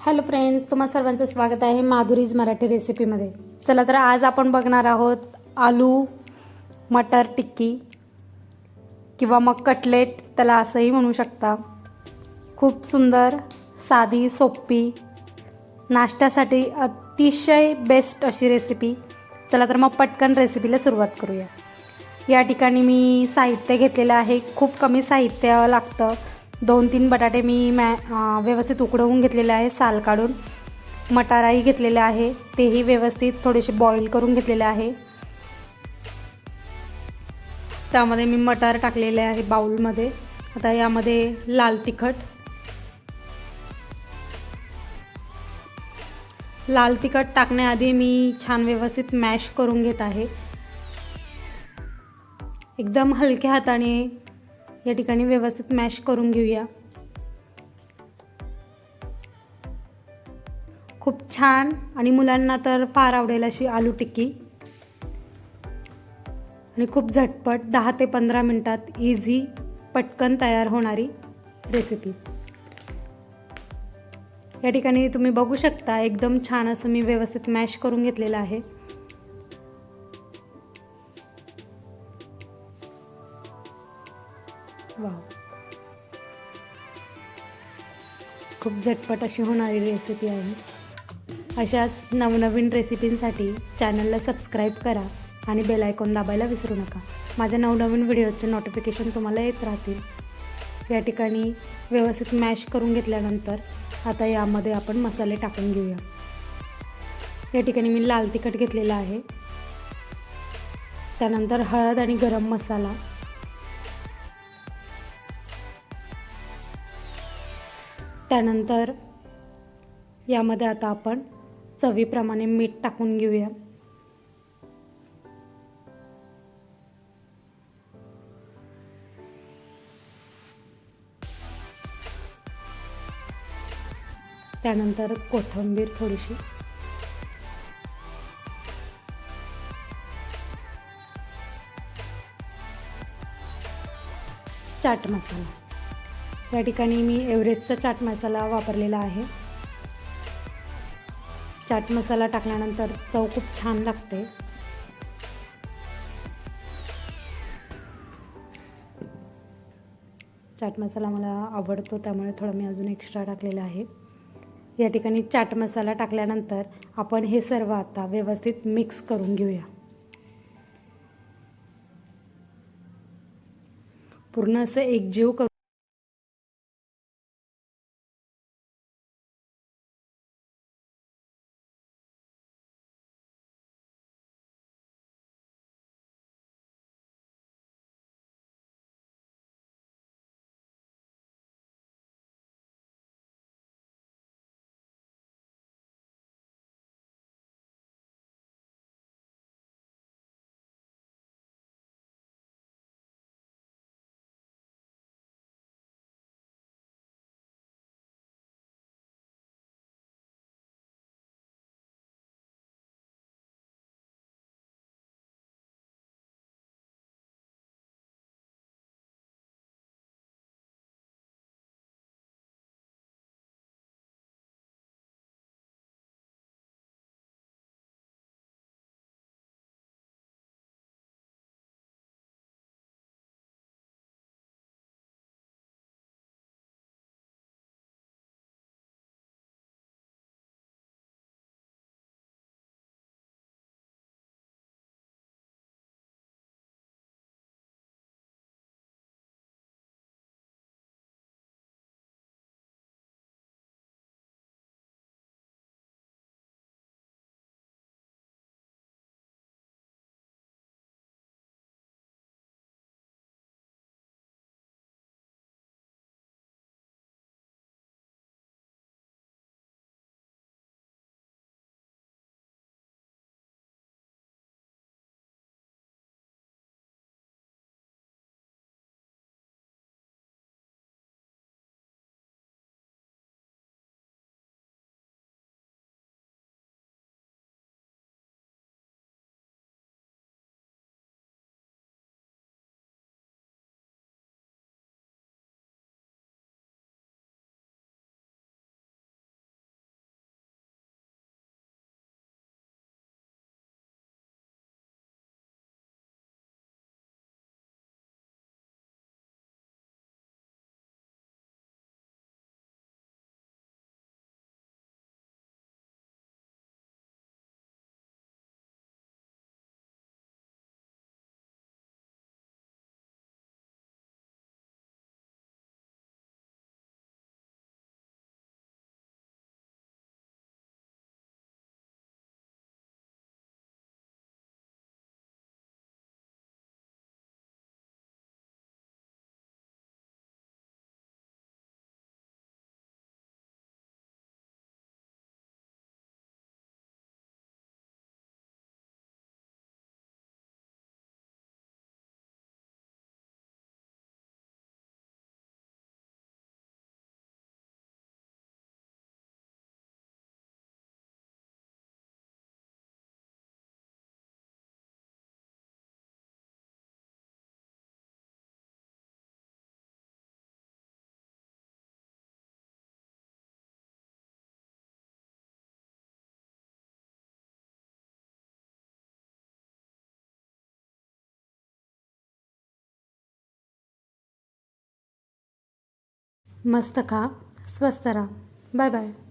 Hello friends तुम्हा सर्वांचं स्वागत आहे माधुरीज मराठी रेसिपीमध्ये. चला तर आज आपण बघणार आहोत आलू मटर टिक्की किंवा मग कटलेट त्याला असंही म्हणू शकता. खूप सुंदर साधी सोपी नाश्त्यासाठी अतिशय बेस्ट अशी रेसिपी चला तर मग पटकन रेसिपीला सुरुवात करूया. या ठिकाणी मी साहित्य घेतलेलं आहे. खूप कमी साहित्य लागतं. दोन तीन बटाटे मी मॅ व्यवस्थित उकडवून घेतलेले आहे साल काढून. मटाराही घेतलेले आहे तेही व्यवस्थित थोडेसे बॉईल करून घेतलेले आहे. त्यामध्ये मी मटार टाकलेले आहे बाउलमध्ये. आता यामध्ये लाल तिखट. लाल तिखट टाकण्याआधी मी छान व्यवस्थित मॅश करून घेत आहे. एकदम हलक्या हाताने या ठिकाणी व्यवस्थित मॅश करून घेऊया. खूप छान आणि मुलांना तर फार आवडेल अशी आलू टिक्की. आणि खूप झटपट दहा ते पंधरा मिनटात इझी पटकन तयार होणारी रेसिपी या ठिकाणी तुम्ही बघू शकता एकदम छान असं मी व्यवस्थित मॅश करून घेतलेलं आहे. खूप झटपट अशी होणारी रेसिपी आहे. अशाच नवनवीन रेसिपींसाठी चॅनलला सबस्क्राईब करा आणि बेल आयकॉन दाबायला विसरू नका. माझ्या नवनवीन व्हिडिओचे नोटिफिकेशन तुम्हाला येत राहतील. या ठिकाणी व्यवस्थित मॅश करून घेतल्यानंतर आता यामध्ये आपण मसाले टाकून घेऊया. या ठिकाणी मी लाल तिखट घेतलेलं आहे. त्यानंतर हळद आणि गरम मसाला त्यानंतर यामध्ये आता आपण चवीप्रमाणे मीठ टाकून घेऊया. त्यानंतर कोथिंबीर थोडीशी. चाट मसाला. या ठिकाणी मी एव्हरेस्टचा चाट मसाला वापरलेला आहे. चाट मसाला टाकल्यानंतर चव खूप छान लागते. चाट मसाला मला आवडतो त्यामुळे थोडा मी अजून एक्स्ट्रा टाकलेला आहे. या ठिकाणी चाट मसाला टाकल्यानंतर आपण हे सर्व आता व्यवस्थित मिक्स करून घेऊया. पूर्ण असं एकजीव करून मस्त खा स्वस्त राहा. Bye bye.